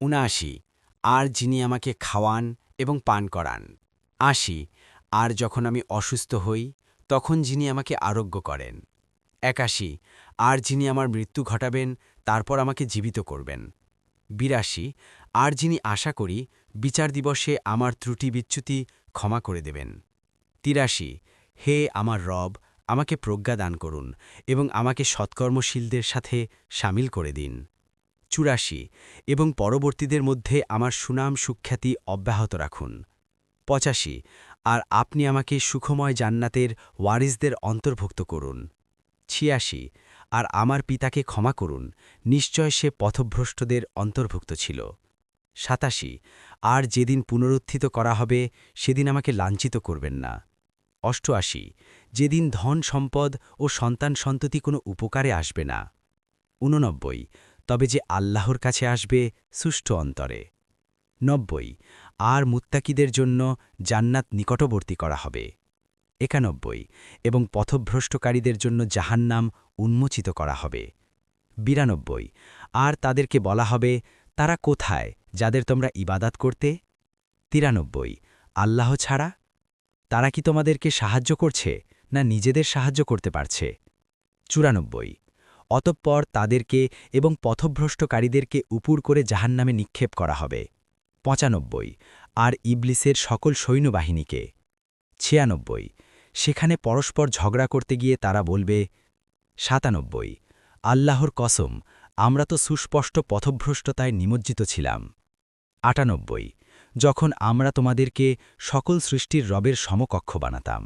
উনআশি আর যিনি আমাকে খাওয়ান এবং পান করান। আশি, আর যখন আমি অসুস্থ হই, তখন যিনি আমাকে আরোগ্য করেন। একাশি, আর যিনি আমার মৃত্যু ঘটাবেন, তারপর আমাকে জীবিত করবেন। বিরাশি, আর যিনি আশা করি, বিচার দিবসে আমার ত্রুটি বিচ্যুতি ক্ষমা করে দেবেন। তিরাশি, হে আমার রব, আমাকে প্রজ্ঞা দান করুন এবং আমাকে সৎকর্মশীলদের সাথে সামিল করে দিন। চুরাশি এবং পরবর্তীদের মধ্যে আমার সুনাম সুখ্যাতি অব্যাহত রাখুন। পঁচাশি, আর আপনি আমাকে সুখময় জান্নাতের ওয়ারিসদের অন্তর্ভুক্ত করুন। ছিয়াশি, আর আমার পিতাকে ক্ষমা করুন, নিশ্চয় সে পথভ্রষ্টদের অন্তর্ভুক্ত ছিল। সাতাশি, আর যেদিন পুনরুত্থিত করা হবে, সেদিন আমাকে লাঞ্ছিত করবেন না। অষ্টআশি, যেদিন ধন সম্পদ ও সন্তান সন্ততি কোনো উপকারে আসবে না। উননব্বই তবে যে আল্লাহর কাছে আসবে সুষ্ঠু অন্তরে। নব্বই, আর মুত্তাকিদের জন্য জান্নাত নিকটবর্তী করা হবে। একানব্বই, এবং পথভ্রষ্টকারীদের জন্য জাহান্নাম উন্মোচিত করা হবে। বিরানব্বই, আর তাদেরকে বলা হবে, তারা কোথায় যাদের তোমরা ইবাদাত করতে? তিরানব্বই, আল্লাহ ছাড়া? তারা কি তোমাদেরকে সাহায্য করছে না নিজেদের সাহায্য করতে পারছে? চুরানব্বই অতঃপর তাদেরকে এবং পথভ্রষ্টকারীদেরকে উপুর করে জাহান্নামে নিক্ষেপ করা হবে। পঁচানব্বই। আর ইবলিসের সকল সৈন্যবাহিনীকে। ছিয়ানব্বই। সেখানে পরস্পর ঝগড়া করতে গিয়ে তারা বলবে, সাতানব্বই। আল্লাহর কসম, আমরা তো সুস্পষ্ট পথভ্রষ্টতায় নিমজ্জিত ছিলাম। আটানব্বই। যখন আমরা তোমাদেরকে সকল সৃষ্টির রবের সমকক্ষ বানাতাম।